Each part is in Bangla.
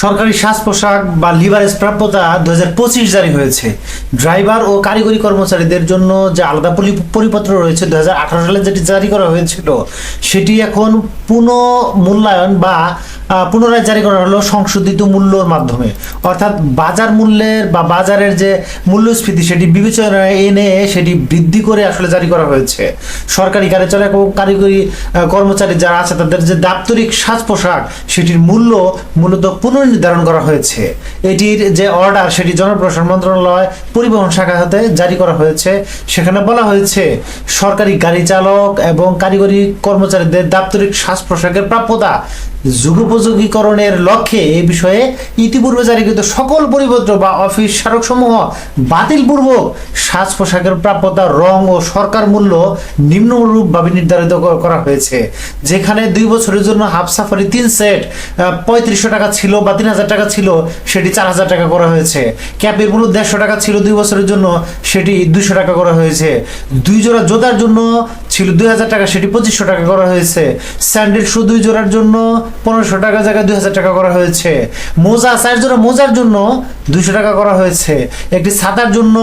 সরকারি সাজ পোশাক বা লিভারেজ প্রাপ্যতা দু হাজার পঁচিশ জারি হয়েছে। ড্রাইভার ও কারিগরি কর্মচারীদের জন্য যে আলাদা পরি- পরিপত্র রয়েছে দু হাজার আঠারো সালে যেটি জারি করা হয়েছিল, সেটি এখন পুনঃ মূল্যায়ন বা পুনরায় জারি করা হলো সংশোধিত মূল্যর মাধ্যমে। অর্থাৎ বাজার মূল্যের বা বাজারের যে মূল্যস্ফীতি সেটি বিবেচনায় এনে সেটি বৃদ্ধি করে আসলে জারি করা হয়েছে। সরকারি চালক ও কারিগরি কর্মচারী যারা আছে তাদের যে দাপ্তরিক সাজ পোশাক সেটির মূল্য মূলত পুনর্নির্ধারণ করা হয়েছে। এটির যে অর্ডার সেটি জনপ্রশাসন মন্ত্রণালয় পরিবহন শাখা হতে জারি করা হয়েছে। সেখানে বলা হয়েছে, সরকারি গাড়ি চালক এবং কারিগরি কর্মচারীদের দাপ্তরিক শ্বাস প্রশ্বাসের প্রাপ্যতা যুগোপযোগীকরণের লক্ষ্যে এ বিষয়ে ইতিপূর্বে জারিকৃত সকল পরিপত্র বা অফিস স্মারকসমূহ বাতিলপূর্বক সাজ পোশাকের প্রাপ্যতা, রং ও সরকার মূল্য নিম্নরূপভাবে নির্ধারিত করা হয়েছে। যেখানে দুই বছরের জন্য হাফ সাফারি তিন সেট পঁয়ত্রিশশো টাকা ছিল বা তিন হাজার টাকা ছিল, সেটি চার হাজার টাকা করা হয়েছে। ক্যাপের মূল্য দেড়শো টাকা ছিল দুই বছরের জন্য, সেটি দুইশো টাকা করা হয়েছে। দুই জোড়া জোতার জন্য ছিল দুই হাজার টাকা, সেটি পঁচিশশো টাকা করা হয়েছে। স্যান্ডেল শু দুই জোড়ার জন্য পনেরোশো টাকা, জায়গায় দুই হাজার টাকা করা হয়েছে। মোজা, চার জোড়া মোজার জন্য দুইশো টাকা করা হয়েছে। একটি ছাতার জন্য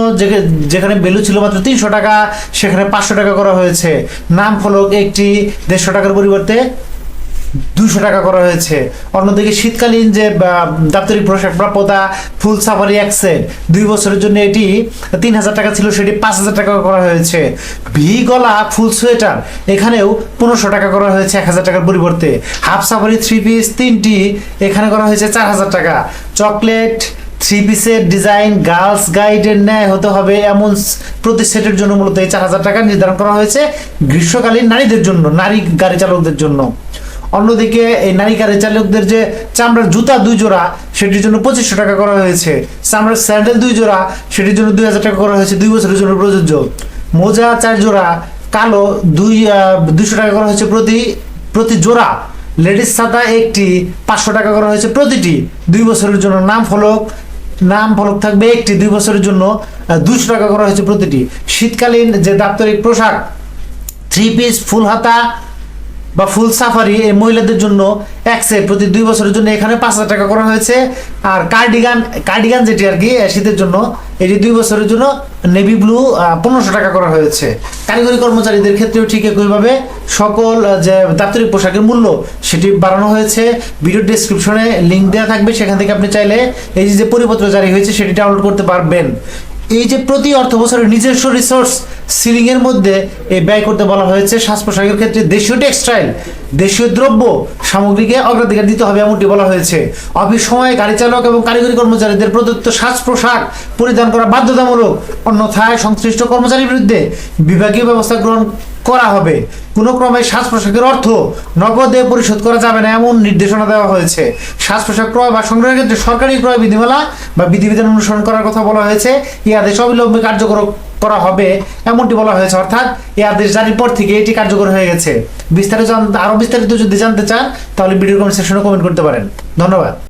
যেখানে বেলু ছিল মাত্র তিনশো টাকা, সেখানে পাঁচশো টাকা করা হয়েছে। নাম ফলক একটি দেড়শো টাকার পরিবর্তে দুশো টাকা করা হয়েছে। অন্যদিকে শীতকালীন যে দাপ্তরিক পোশাক প্রাপ্যতা ফুল সাফারি অ্যাক্সেট দুই বছরের জন্য এটি তিন হাজার টাকা ছিল, সেটি পাঁচ হাজার টাকা করা হয়েছে। ভি গলা ফুল সোয়েটার, এখানেও পনেরোশো টাকা করা হয়েছে, এক হাজার টাকার পরিবর্তে। হাফ সাফারি থ্রি পিস, তিনটি, এখানে করা হয়েছে চার হাজার টাকা। চকলেট, থ্রি পিসের ডিজাইন, গার্লস গাইডের ন্যায় হতে হবে, এমন প্রতি সেটের জন্য মূলত এই চার হাজার টাকা নির্ধারণ করা হয়েছে, গ্রীষ্মকালীন নারীদের জন্য, নারী গাড়ি চালকদের জন্য। অন্যদিকে এই নারী গাড়ি চালকদের যে চামড়ার জুতা দুই জোড়া, সেটির জন্য পঁচিশশো টাকা করা হয়েছে। চামড়ার স্যান্ডেল দুই জোড়া, সেটির জন্য দুই হাজার টাকা করা হয়েছে। দুই বছরের জন্য প্রযোজ্য। মোজা চার জোড়া, কালো দুই দুইশো টাকা করা হয়েছে প্রতি প্রতি জোড়া। লেডিস ছাতা একটি, পাঁচশো টাকা করা হয়েছে প্রতিটি। দুই বছরের জন্য নাম ফলক নাম ফলক থাকবে একটি। দুই বছরের জন্য দুইশো টাকা করা হয়েছে প্রতিটি। শীতকালীন যে দাপ্তরিক পোশাক থ্রি পিস ফুল হাতা বা ফুল সাফারি এই মহিলাদের জন্য এক সেট প্রতি দুই বছরের জন্য এখানে পাঁচ হাজার টাকা করা হয়েছে। আর কার্ডিগান কার্ডিগান যেটি আর কি শীতের জন্য, এটি দুই বছরের জন্য নেভি ব্লু পনেরোশো টাকা করা হয়েছে। কারিগরি কর্মচারীদের ক্ষেত্রেও ঠিক একইভাবে সকল যে দাপ্তরিক পোশাকের মূল্য সেটি বাড়ানো হয়েছে। ভিডিও ডিসক্রিপশনে লিঙ্ক দেওয়া থাকবে, সেখান থেকে আপনি চাইলে এই যে পরিপত্র জারি হয়েছে সেটি ডাউনলোড করতে পারবেন। এই যে প্রতি অর্থ বছরের নিজস্ব রিসোর্স সিলিং এর মধ্যে এই ব্যয় করতে বলা হয়েছে শ্বাস প্রশ্বাসের ক্ষেত্রে দেশীয় টেক্সটাইল, দেশীয় দ্রব্য সামগ্রীকে অগ্রাধিকার দিতে হবে এমনটি বলা হয়েছে। অফিস সময়ে গাড়ি চালক এবং কারিগরি কর্মচারীদের প্রদত্ত সাজ পোশাক পরিধান করা বাধ্যতামূলক, অন্যথায় সংশ্লিষ্ট কর্মচারীর বিরুদ্ধে বিভাগীয় ব্যবস্থা গ্রহণ করা হবে। কোনো ক্রমে সাজ পোশাকের অর্থ নগদে পরিশোধ করা যাবে না এমন নির্দেশনা দেওয়া হয়েছে। সাজ পোশাক ক্রয় বা সংগ্রহের ক্ষেত্রে সরকারি ক্রয় বিধিমালা বা বিধিবিধান অনুসরণ করার কথা বলা হয়েছে। এই আদেশ অবিলম্বে কার্যকর করা হবে, এমনটি বলা হয়েছে। অর্থাৎ এই আদেশ জারির পর থেকে এটি কার্যকর হয়ে গেছে। বিস্তারিত আরও আরও বিস্তারিত যদি জানতে চান, তাহলে ভিডিও কমেন্ট সেকশনে কমেন্ট করতে পারেন। ধন্যবাদ।